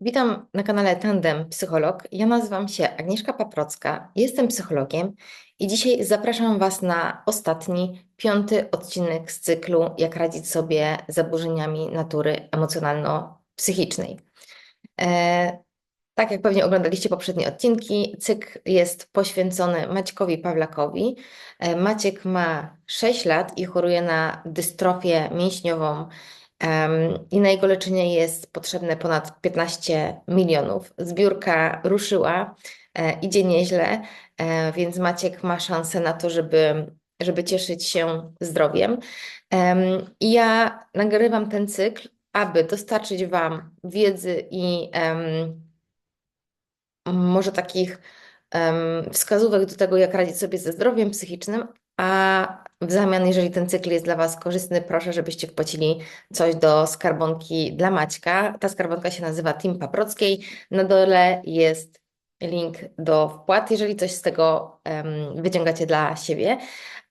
Witam na kanale Tandem Psycholog. Ja nazywam się Agnieszka Paprocka, jestem psychologiem i dzisiaj zapraszam Was na ostatni, piąty odcinek z cyklu Jak radzić sobie z zaburzeniami natury emocjonalno-psychicznej. E, tak jak pewnie oglądaliście poprzednie odcinki, cykl jest poświęcony Maćkowi Pawlakowi. E, Maciek ma 6 lat i choruje na dystrofię mięśniową i na jego leczenie jest potrzebne ponad 15 milionów. Zbiórka ruszyła, e, idzie nieźle, e, więc Maciek ma szansę na to, żeby, żeby cieszyć się zdrowiem. I ja nagrywam ten cykl, aby dostarczyć Wam wiedzy i może takich wskazówek do tego, jak radzić sobie ze zdrowiem psychicznym, a w zamian, jeżeli ten cykl jest dla Was korzystny, proszę, żebyście wpłacili coś do skarbonki dla Maćka. Ta skarbonka się nazywa Team Paprockiej. Na dole jest link do wpłat, jeżeli coś z tego um, wyciągacie dla siebie.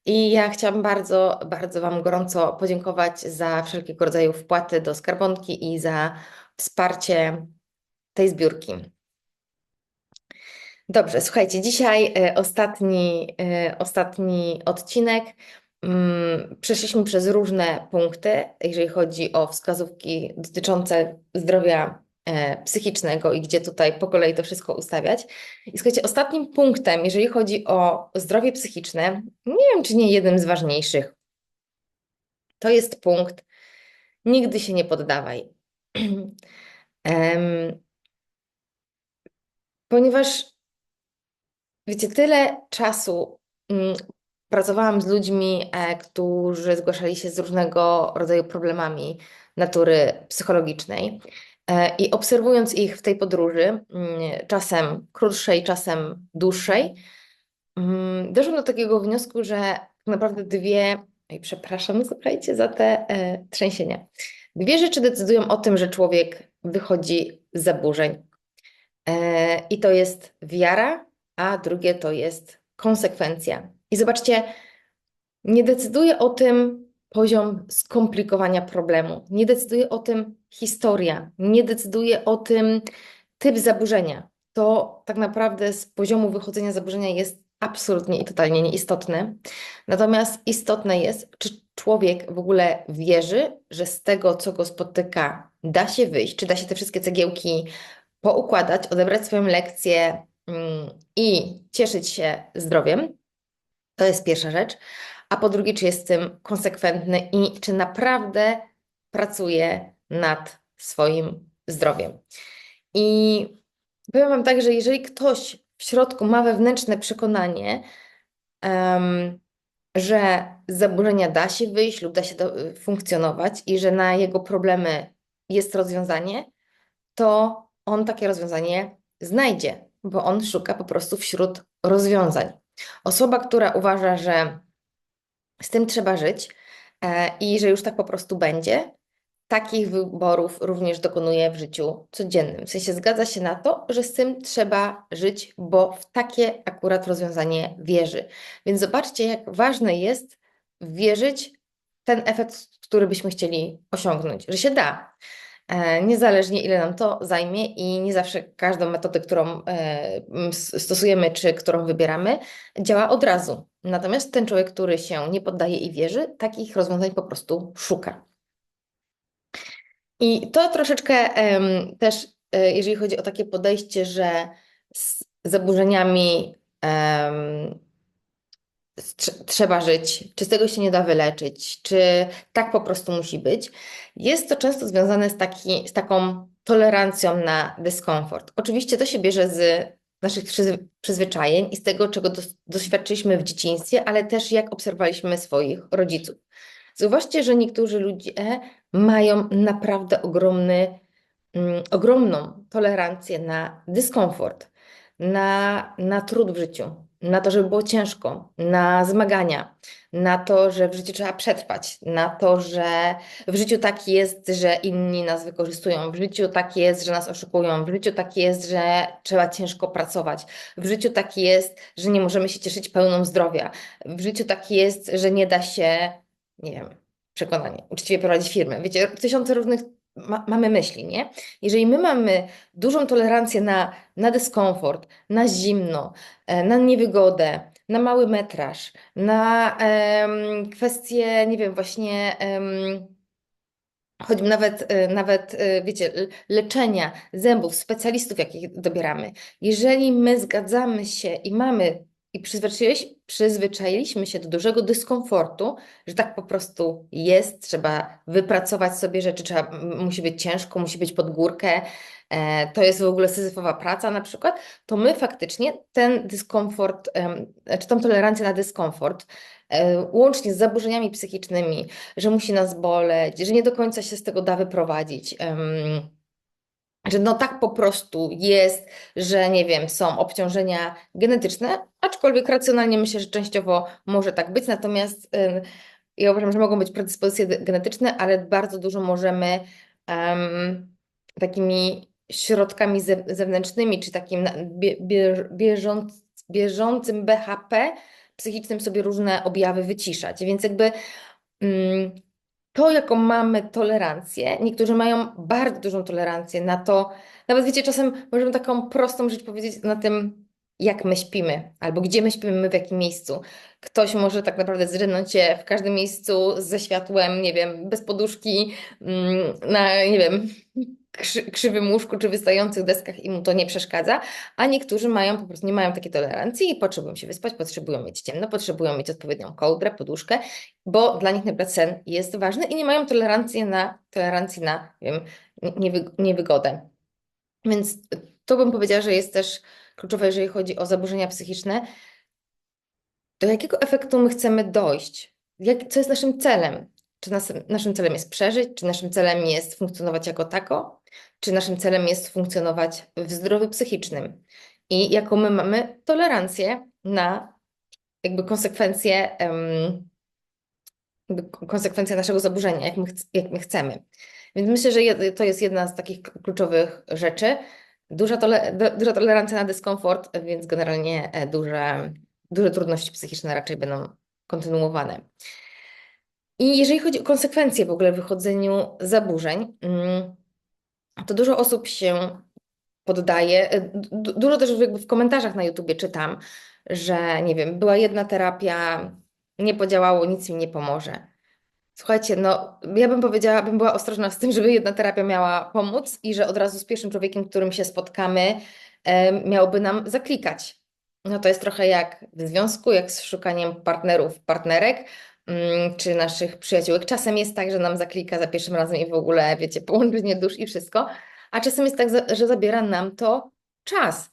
I ja chciałam bardzo, bardzo Wam gorąco podziękować za wszelkiego rodzaju wpłaty do skarbonki i za wsparcie tej zbiórki. Dobrze, słuchajcie, dzisiaj e, ostatni, e, ostatni odcinek. Mm, przeszliśmy przez różne punkty, jeżeli chodzi o wskazówki dotyczące zdrowia e, psychicznego i gdzie tutaj po kolei to wszystko ustawiać. I słuchajcie, ostatnim punktem, jeżeli chodzi o zdrowie psychiczne, nie wiem, czy nie jednym z ważniejszych, to jest punkt nigdy się nie poddawaj. Ponieważ Wiecie, tyle czasu mm, pracowałam z ludźmi, e, którzy zgłaszali się z różnego rodzaju problemami natury psychologicznej. E, I obserwując ich w tej podróży, mm, czasem krótszej, czasem dłuższej, mm, doszłam do takiego wniosku, że tak naprawdę dwie, i przepraszam, słuchajcie za te e, trzęsienia. Dwie rzeczy decydują o tym, że człowiek wychodzi z zaburzeń. I to jest wiara a drugie to jest konsekwencja. I zobaczcie, nie decyduje o tym poziom skomplikowania problemu, nie decyduje o tym historia, nie decyduje o tym typ zaburzenia. To tak naprawdę z poziomu wychodzenia zaburzenia jest absolutnie i totalnie nieistotne. Natomiast istotne jest, czy człowiek w ogóle wierzy, że z tego, co go spotyka, da się wyjść, czy da się te wszystkie cegiełki poukładać, odebrać swoją lekcję, Mm, i cieszyć się zdrowiem. To jest pierwsza rzecz. A po drugie, czy jest tym konsekwentny i czy naprawdę pracuje nad swoim zdrowiem. I powiem Wam tak, że jeżeli ktoś w środku ma wewnętrzne przekonanie, um, że z zaburzenia da się wyjść lub da się do, funkcjonować i że na jego problemy jest rozwiązanie, to on takie rozwiązanie znajdzie bo on szuka po prostu wśród rozwiązań. Osoba, która uważa, że z tym trzeba żyć e, i że już tak po prostu będzie, takich wyborów również dokonuje w życiu codziennym. W sensie zgadza się na to, że z tym trzeba żyć, bo w takie akurat rozwiązanie wierzy. Więc zobaczcie, jak ważne jest wierzyć w ten efekt, który byśmy chcieli osiągnąć, że się da. E, niezależnie ile nam to zajmie i nie zawsze każdą metodę, którą e, stosujemy czy którą wybieramy, działa od razu. Natomiast ten człowiek, który się nie poddaje i wierzy, takich rozwiązań po prostu szuka. I to troszeczkę też, e, jeżeli chodzi o takie podejście, że z zaburzeniami trzeba żyć, czy z tego się nie da wyleczyć, czy tak po prostu musi być, jest to często związane z, taki, z taką tolerancją na dyskomfort. Oczywiście to się bierze z naszych przyzwyczajeń i z tego, czego doświadczyliśmy w dzieciństwie, ale też jak obserwowaliśmy swoich rodziców. Zauważcie, że niektórzy ludzie mają naprawdę ogromny, mm, ogromną tolerancję na dyskomfort, na, na trud w życiu, na to, żeby było ciężko, na zmagania, na to, że w życiu trzeba przetrwać, na to, że w życiu tak jest, że inni nas wykorzystują, w życiu tak jest, że nas oszukują, w życiu tak jest, że trzeba ciężko pracować, w życiu tak jest, że nie możemy się cieszyć pełną zdrowia, w życiu tak jest, że nie da się, nie wiem, przekonanie, uczciwie prowadzić firmę. Wiecie, tysiące różnych ma, mamy myśli, nie? Jeżeli my mamy dużą tolerancję na, na dyskomfort, na zimno, e, na niewygodę, na mały metraż, na kwestie, nie wiem, właśnie em, choćby nawet, e, nawet, e, wiecie, leczenia zębów, specjalistów, jakich dobieramy. Jeżeli my zgadzamy się i mamy i przyzwyczailiśmy, się do dużego dyskomfortu, że tak po prostu jest, trzeba wypracować sobie rzeczy, trzeba, musi być ciężko, musi być pod górkę, e, to jest w ogóle syzyfowa praca na przykład, to my faktycznie ten dyskomfort, em, czy tą tolerancję na dyskomfort, e, łącznie z zaburzeniami psychicznymi, że musi nas boleć, że nie do końca się z tego da wyprowadzić. em, że no tak po prostu jest, że nie wiem, są obciążenia genetyczne, aczkolwiek racjonalnie myślę, że częściowo może tak być, natomiast ym, ja uważam, że mogą być predyspozycje genetyczne, ale bardzo dużo możemy em, takimi środkami ze, zewnętrznymi, czy takim bie, bieżąc, bieżącym BHP psychicznym sobie różne objawy wyciszać. Więc jakby mm, to, jaką mamy tolerancję, niektórzy mają bardzo dużą tolerancję na to, nawet wiecie, czasem możemy taką prostą rzecz powiedzieć na tym, jak my śpimy, albo gdzie my śpimy, my w jakim miejscu. Ktoś może tak naprawdę zrynąć się w każdym miejscu ze światłem, nie wiem, bez poduszki, mm, na, nie wiem, krzywym łóżku czy wystających deskach i mu to nie przeszkadza, a niektórzy mają po prostu nie mają takiej tolerancji i potrzebują się wyspać, potrzebują mieć ciemno, potrzebują mieć odpowiednią kołdrę, poduszkę, bo dla nich na przykład sen jest ważny i nie mają tolerancji na, tolerancji na wiem, niewy, niewygodę. Więc to bym powiedziała, że jest też kluczowe, jeżeli chodzi o zaburzenia psychiczne. Do jakiego efektu my chcemy dojść? Jak, co jest naszym celem? Czy nas, naszym celem jest przeżyć? Czy naszym celem jest funkcjonować jako tako? Czy naszym celem jest funkcjonować w zdrowiu psychicznym? I jaką my mamy tolerancję na jakby konsekwencje, jakby konsekwencje naszego zaburzenia, jak my, jak my chcemy. Więc myślę, że to jest jedna z takich kluczowych rzeczy. Duża, tole, duża tolerancja na dyskomfort, więc generalnie e, duże, duże trudności psychiczne raczej będą kontynuowane. I jeżeli chodzi o konsekwencje w ogóle w wychodzeniu zaburzeń, mm, to dużo osób się poddaje. e, du- Dużo też w komentarzach na YouTubie czytam, że nie wiem, była jedna terapia, nie podziałało, nic mi nie pomoże. Słuchajcie, no ja bym powiedziała, bym była ostrożna z tym, żeby jedna terapia miała pomóc i że od razu z pierwszym człowiekiem, którym się spotkamy, e, miałoby nam zaklikać. No to jest trochę jak w związku, jak z szukaniem partnerów, partnerek, czy naszych przyjaciółek. Czasem jest tak, że nam zaklika za pierwszym razem i w ogóle, wiecie, połączenie dusz i wszystko, a czasem jest tak, że zabiera nam to czas.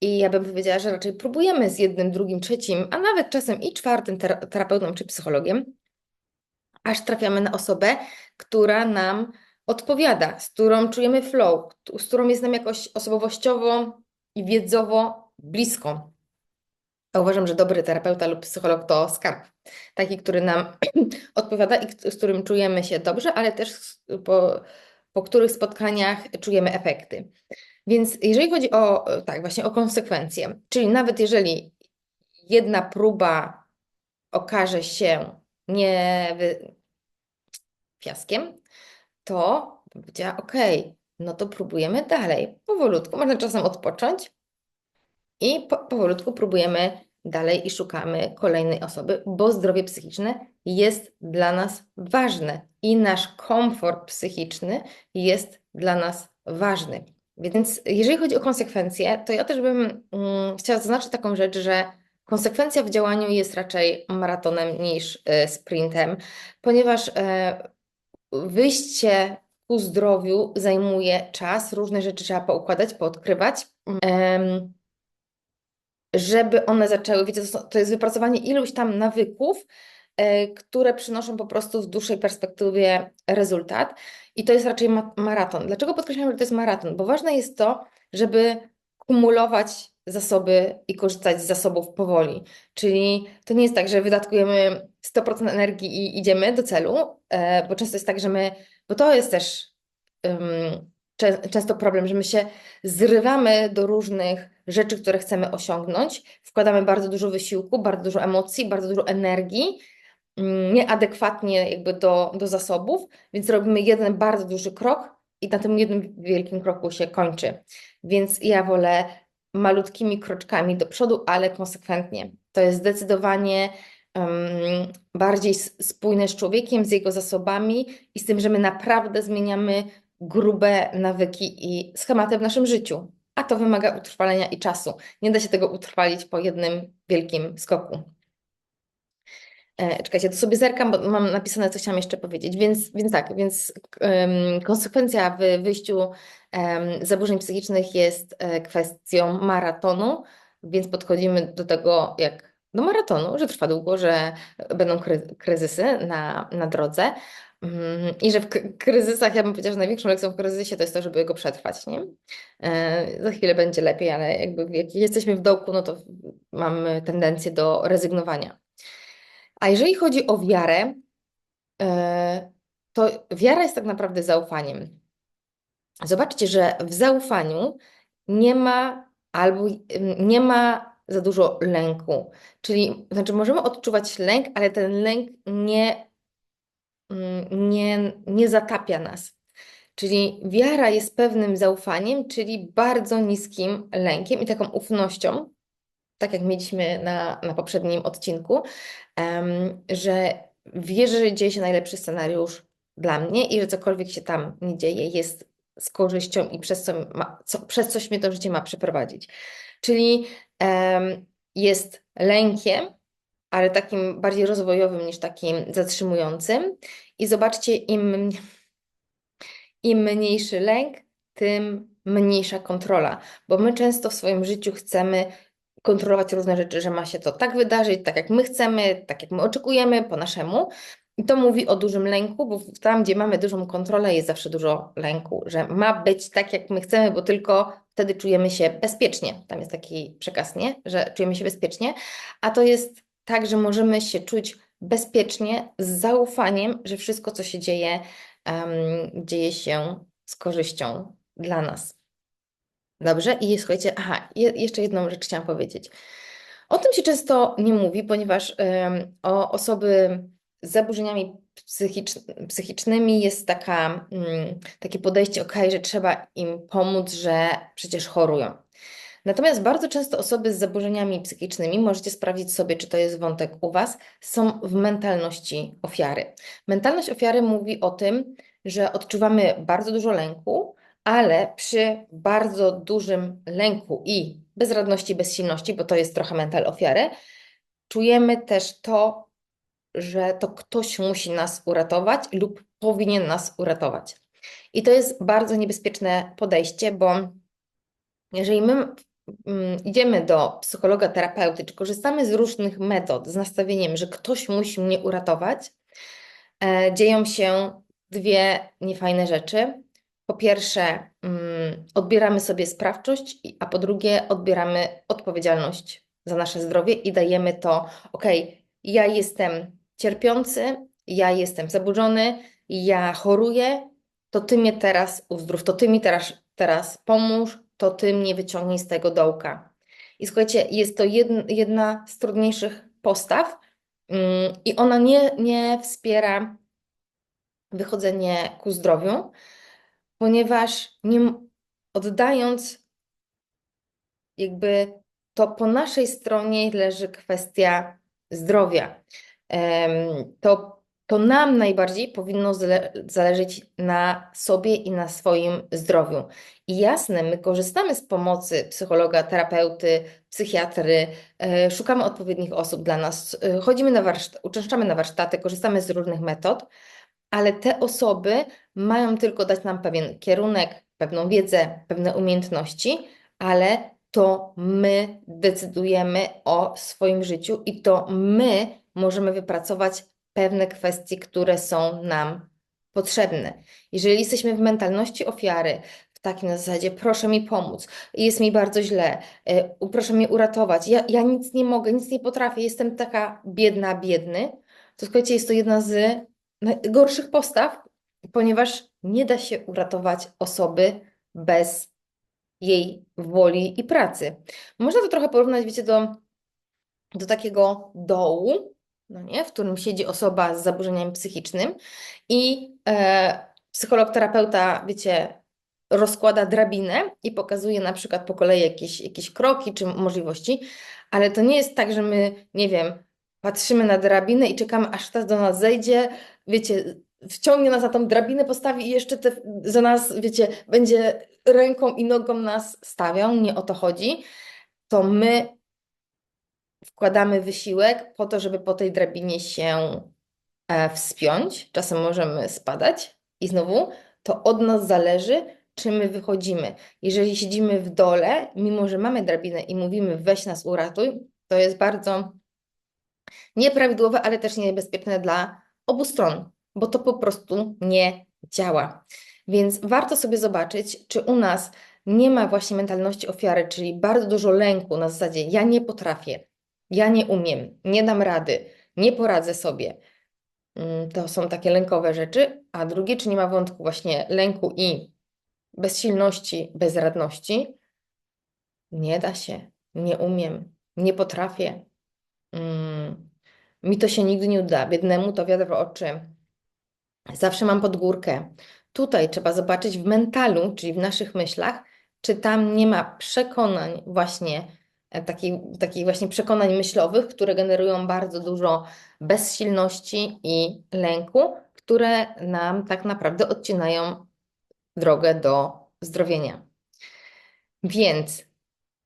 I ja bym powiedziała, że raczej próbujemy z jednym, drugim, trzecim, a nawet czasem i czwartym tera- terapeutą czy psychologiem, aż trafiamy na osobę, która nam odpowiada, z którą czujemy flow, z którą jest nam jakoś osobowościowo i wiedzowo blisko. A uważam, że dobry terapeuta lub psycholog to skarb. Taki, który nam odpowiada i z którym czujemy się dobrze, ale też po, po których spotkaniach czujemy efekty. Więc jeżeli chodzi o, tak, właśnie o konsekwencje, czyli nawet jeżeli jedna próba okaże się nie fiaskiem, to powiedziała, okej, no to próbujemy dalej. Powolutku, można czasem odpocząć i po, powolutku próbujemy dalej i szukamy kolejnej osoby, bo zdrowie psychiczne jest dla nas ważne i nasz komfort psychiczny jest dla nas ważny. Więc jeżeli chodzi o konsekwencje, to ja też bym mm, chciała zaznaczyć taką rzecz, że konsekwencja w działaniu jest raczej maratonem niż e, sprintem, ponieważ e, wyjście ku zdrowiu zajmuje czas, różne rzeczy trzeba poukładać, poodkrywać. Żeby one zaczęły, wiecie, to, jest wypracowanie iluś tam nawyków, e, które przynoszą po prostu w dłuższej perspektywie rezultat. I to jest raczej ma maraton. Dlaczego podkreślam, że to jest maraton? Bo ważne jest to, żeby kumulować zasoby i korzystać z zasobów powoli. Czyli to nie jest tak, że wydatkujemy 100% energii i idziemy do celu, e, bo często jest tak, że my, bo to jest też czę- często problem, że my się zrywamy do różnych rzeczy, które chcemy osiągnąć, wkładamy bardzo dużo wysiłku, bardzo dużo emocji, bardzo dużo energii, mm, nieadekwatnie jakby do, do zasobów, więc robimy jeden bardzo duży krok i na tym jednym wielkim kroku się kończy. Więc ja wolę malutkimi kroczkami do przodu, ale konsekwentnie. To jest zdecydowanie um, bardziej spójne z człowiekiem, z jego zasobami i z tym, że my naprawdę zmieniamy grube nawyki i schematy w naszym życiu. A to wymaga utrwalenia i czasu. Nie da się tego utrwalić po jednym wielkim skoku. E, czekajcie, to sobie zerkam, bo mam napisane, co chciałam jeszcze powiedzieć. Więc, więc tak, więc um, konsekwencja w wyjściu um, zaburzeń psychicznych jest e, kwestią maratonu, więc podchodzimy do tego jak do maratonu, że trwa długo, że będą kry kryzysy na, na drodze. Um, I że w kryzysach, ja bym powiedziała, że największą lekcją w kryzysie to jest to, żeby go przetrwać, nie? E, za chwilę będzie lepiej, ale jakby jak jesteśmy w dołku, no to mamy tendencję do rezygnowania. A jeżeli chodzi o wiarę, e, to wiara jest tak naprawdę zaufaniem. Zobaczcie, że w zaufaniu nie ma albo nie ma za dużo lęku. Czyli znaczy możemy odczuwać lęk, ale ten lęk nie, nie, nie zatapia nas. Czyli wiara jest pewnym zaufaniem, czyli bardzo niskim lękiem i taką ufnością, tak jak mieliśmy na, na poprzednim odcinku, że wierzę, że dzieje się najlepszy scenariusz dla mnie i że cokolwiek się tam nie dzieje, jest z korzyścią i przez, co, ma, co, przez coś mnie to życie ma przeprowadzić. Czyli um, jest lękiem, ale takim bardziej rozwojowym niż takim zatrzymującym. I zobaczcie, im, im mniejszy lęk, tym mniejsza kontrola, bo my często w swoim życiu chcemy kontrolować różne rzeczy, że ma się to tak wydarzyć, tak jak my chcemy, tak jak my oczekujemy, po naszemu. I to mówi o dużym lęku, bo tam, gdzie mamy dużą kontrolę, jest zawsze dużo lęku, że ma być tak, jak my chcemy, bo tylko wtedy czujemy się bezpiecznie. Tam jest taki przekaz, nie? Że czujemy się bezpiecznie, a to jest tak, że możemy się czuć bezpiecznie, z zaufaniem, że wszystko, co się dzieje, um, dzieje się z korzyścią dla nas. Dobrze? I słuchajcie, aha, je, jeszcze jedną rzecz chciałam powiedzieć. O tym się często nie mówi, ponieważ um, o osoby z zaburzeniami psychicz, psychicznymi jest taka, um, takie podejście, ok, że trzeba im pomóc, że przecież chorują. Natomiast bardzo często osoby z zaburzeniami psychicznymi, możecie sprawdzić sobie, czy to jest wątek u Was, są w mentalności ofiary. Mentalność ofiary mówi o tym, że odczuwamy bardzo dużo lęku, ale przy bardzo dużym lęku i bezradności, bezsilności, bo to jest trochę mental ofiary, czujemy też to, że to ktoś musi nas uratować lub powinien nas uratować. I to jest bardzo niebezpieczne podejście, bo jeżeli my idziemy do psychologa, terapeuty, czy korzystamy z różnych metod z nastawieniem, że ktoś musi mnie uratować, e, dzieją się dwie niefajne rzeczy. Po pierwsze, mm, odbieramy sobie sprawczość, a po drugie, odbieramy odpowiedzialność za nasze zdrowie i dajemy to, ok, ja jestem cierpiący, ja jestem zaburzony, ja choruję, to ty mnie teraz uzdrów, to ty mi teraz, teraz pomóż, to ty mnie wyciągnij z tego dołka. I słuchajcie, jest to jedna, z trudniejszych postaw mm, i ona nie, nie wspiera wychodzenie ku zdrowiu, ponieważ nie, oddając jakby to po naszej stronie leży kwestia zdrowia. To, to nam najbardziej powinno zale zależeć na sobie i na swoim zdrowiu. I jasne, my korzystamy z pomocy psychologa, terapeuty, psychiatry, e, szukamy odpowiednich osób dla nas, e, chodzimy na warsztaty, uczęszczamy na warsztaty, korzystamy z różnych metod, ale te osoby mają tylko dać nam pewien kierunek, pewną wiedzę, pewne umiejętności, ale to my decydujemy o swoim życiu i to my możemy wypracować pewne kwestie, które są nam potrzebne. Jeżeli jesteśmy w mentalności ofiary, w takim na zasadzie, proszę mi pomóc, jest mi bardzo źle, y, proszę mnie uratować, ja, ja nic nie mogę, nic nie potrafię, jestem taka biedna, biedny, to słuchajcie, jest to jedna z gorszych postaw, ponieważ nie da się uratować osoby bez jej woli i pracy. Można to trochę porównać, wiecie, do, do takiego dołu, no nie, w którym siedzi osoba z zaburzeniami psychicznym i e, psycholog, terapeuta, wiecie, rozkłada drabinę i pokazuje na przykład po kolei jakieś, jakieś kroki czy możliwości, ale to nie jest tak, że my, nie wiem, patrzymy na drabinę i czekamy, aż ktoś do nas zejdzie, wiecie, wciągnie nas na tą drabinę, postawi i jeszcze te, za nas, wiecie, będzie ręką i nogą nas stawiał, nie o to chodzi, to my wkładamy wysiłek po to, żeby po tej drabinie się e, wspiąć. Czasem możemy spadać i znowu to od nas zależy, czy my wychodzimy. Jeżeli siedzimy w dole, mimo że mamy drabinę i mówimy weź nas uratuj, to jest bardzo nieprawidłowe, ale też niebezpieczne dla obu stron, bo to po prostu nie działa. Więc warto sobie zobaczyć, czy u nas nie ma właśnie mentalności ofiary, czyli bardzo dużo lęku na zasadzie ja nie potrafię, ja nie umiem, nie dam rady, nie poradzę sobie. Mm, to są takie lękowe rzeczy. A drugie, czy nie ma wątku właśnie lęku i bezsilności, bezradności? Nie da się, nie umiem, nie potrafię. Mm, mi to się nigdy nie uda. Biednemu to wiatr w oczy. Zawsze mam pod górkę. Tutaj trzeba zobaczyć w mentalu, czyli w naszych myślach, czy tam nie ma przekonań właśnie, takich, takich właśnie przekonań myślowych, które generują bardzo dużo bezsilności i lęku, które nam tak naprawdę odcinają drogę do zdrowienia. Więc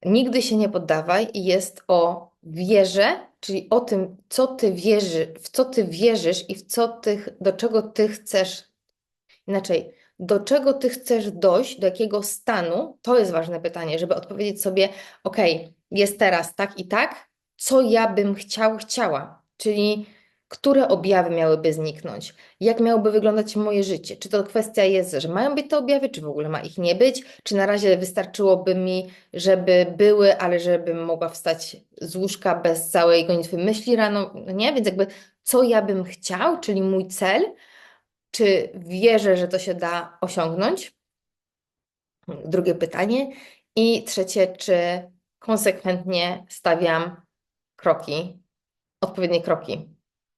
nigdy się nie poddawaj. Jest o wierze, czyli o tym, co ty wierzy, w co ty wierzysz i w co ty, do czego ty chcesz, inaczej, do czego ty chcesz dojść, do jakiego stanu, to jest ważne pytanie, żeby odpowiedzieć sobie, ok, jest teraz tak i tak, co ja bym chciał, chciała, czyli które objawy miałyby zniknąć? Jak miałoby wyglądać moje życie? Czy to kwestia jest, że mają być te objawy, czy w ogóle ma ich nie być? Czy na razie wystarczyłoby mi, żeby były, ale żebym mogła wstać z łóżka bez całej gonitwy myśli rano? No nie, więc jakby co ja bym chciał, czyli mój cel, czy wierzę, że to się da osiągnąć? Drugie pytanie. I trzecie, czy konsekwentnie stawiam kroki, odpowiednie kroki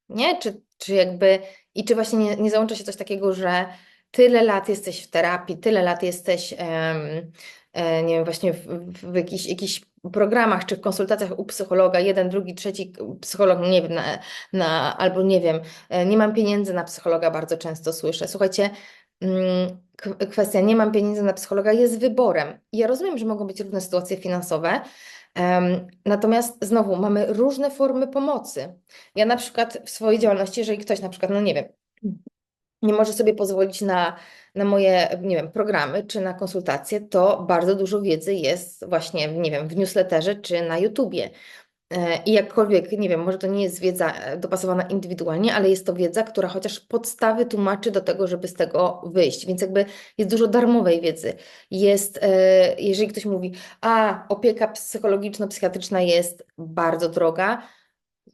nie? Czy, czy jakby, i czy właśnie nie, nie załącza się coś takiego, że tyle lat jesteś w terapii, tyle lat jesteś, e, nie wiem, właśnie w, w jakichś, jakichś programach czy w konsultacjach u psychologa, jeden, drugi, trzeci psycholog, nie wiem, na, na, albo nie wiem, e, nie mam pieniędzy na psychologa, bardzo często słyszę. Słuchajcie, kwestia nie mam pieniędzy na psychologa jest wyborem. Ja rozumiem, że mogą być różne sytuacje finansowe, Natomiast znowu mamy różne formy pomocy. Ja na przykład w swojej działalności, jeżeli ktoś na przykład, no nie wiem, nie może sobie pozwolić na, na moje, nie wiem, programy czy na konsultacje, to bardzo dużo wiedzy jest właśnie, nie wiem, w newsletterze czy na YouTubie. E, I jakkolwiek, nie wiem, może to nie jest wiedza e, dopasowana indywidualnie, ale jest to wiedza, która chociaż podstawy tłumaczy do tego, żeby z tego wyjść. Więc jakby jest dużo darmowej wiedzy. Jest, e, jeżeli ktoś mówi, a opieka psychologiczno-psychiatryczna jest bardzo droga,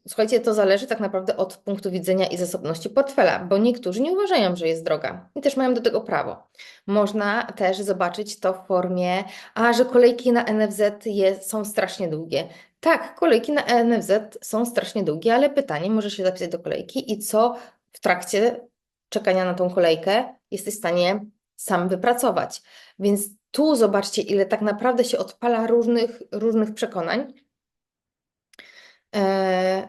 Słuchajcie, to zależy tak naprawdę od punktu widzenia i zasobności portfela, bo niektórzy nie uważają, że jest droga i też mają do tego prawo. Można też zobaczyć to w formie, a że kolejki na NFZ są strasznie długie. Tak, kolejki na NFZ są strasznie długie, ale pytanie, możesz się zapisać do kolejki i co w trakcie czekania na tą kolejkę jesteś w stanie sam wypracować. Więc tu zobaczcie, ile tak naprawdę się odpala różnych, różnych przekonań. E,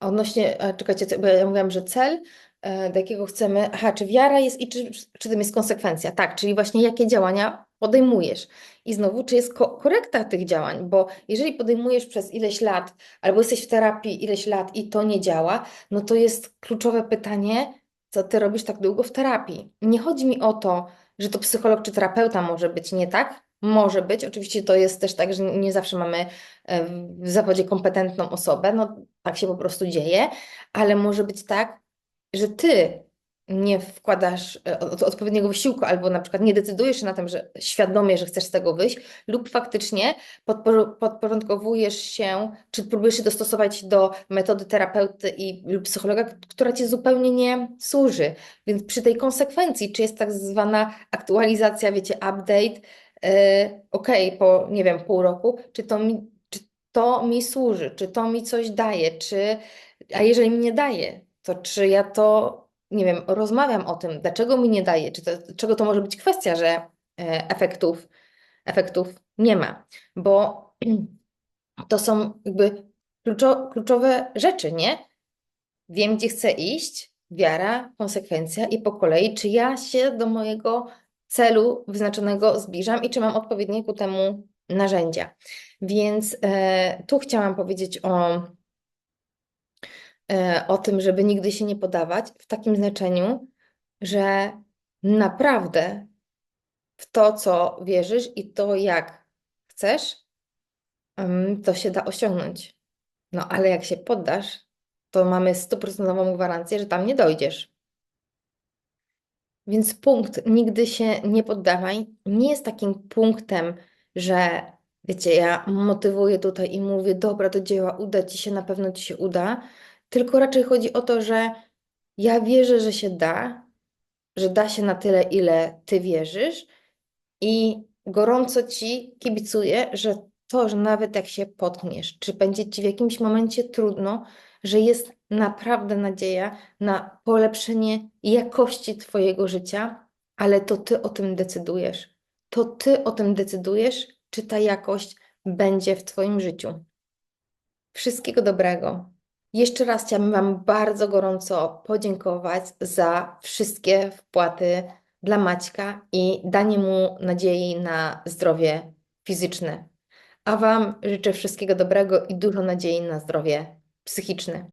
odnośnie, e, czekajcie, bo ja mówiłam, że cel, e, do jakiego chcemy, aha, czy wiara jest i czy, czy tym jest konsekwencja? Tak, czyli właśnie jakie działania podejmujesz. I znowu, czy jest ko korekta tych działań, bo jeżeli podejmujesz przez ileś lat, albo jesteś w terapii ileś lat i to nie działa, no to jest kluczowe pytanie, co ty robisz tak długo w terapii. Nie chodzi mi o to, że to psycholog czy terapeuta może być nie tak, może być. Oczywiście to jest też tak, że nie zawsze mamy e, w zawodzie kompetentną osobę, no tak się po prostu dzieje, ale może być tak, że ty nie wkładasz e, odpowiedniego wysiłku, albo na przykład nie decydujesz się na tym, że świadomie, że chcesz z tego wyjść, lub faktycznie podporządkowujesz się, czy próbujesz się dostosować do metody terapeuty i, lub psychologa, która ci zupełnie nie służy. Więc przy tej konsekwencji, czy jest tak zwana aktualizacja, wiecie, update, yy, ok, po nie wiem, pół roku, czy to mi, czy to mi służy, czy to mi coś daje, czy, a jeżeli mi nie daje, to czy ja to nie wiem, rozmawiam o tym, dlaczego mi nie daje, czy to, czego to może być kwestia, że e, efektów, efektów nie ma, bo to są jakby kluczo, kluczowe rzeczy, nie? Wiem, gdzie chcę iść, wiara, konsekwencja i po kolei, czy ja się do mojego celu wyznaczonego zbliżam i czy mam odpowiednie ku temu narzędzia. Więc e, tu chciałam powiedzieć o, o tym, żeby nigdy się nie podawać, w takim znaczeniu, że naprawdę w to, co wierzysz i to, jak chcesz, to się da osiągnąć. No ale jak się poddasz, to mamy stuprocentową gwarancję, że tam nie dojdziesz. Więc punkt nigdy się nie poddawaj nie jest takim punktem, że wiecie, ja motywuję tutaj i mówię, dobra, do dzieła, uda ci się, na pewno ci się uda, tylko raczej chodzi o to, że ja wierzę, że się da, że da się na tyle, ile ty wierzysz i gorąco ci kibicuję, że to, że nawet jak się potkniesz, czy będzie ci w jakimś momencie trudno, że jest naprawdę nadzieja na polepszenie jakości Twojego życia, ale to Ty o tym decydujesz. To Ty o tym decydujesz, czy ta jakość będzie w Twoim życiu. Wszystkiego dobrego. Jeszcze raz chciałabym Wam bardzo gorąco podziękować za wszystkie wpłaty dla Maćka i danie mu nadziei na zdrowie fizyczne. A Wam życzę wszystkiego dobrego i dużo nadziei na zdrowie psychiczne.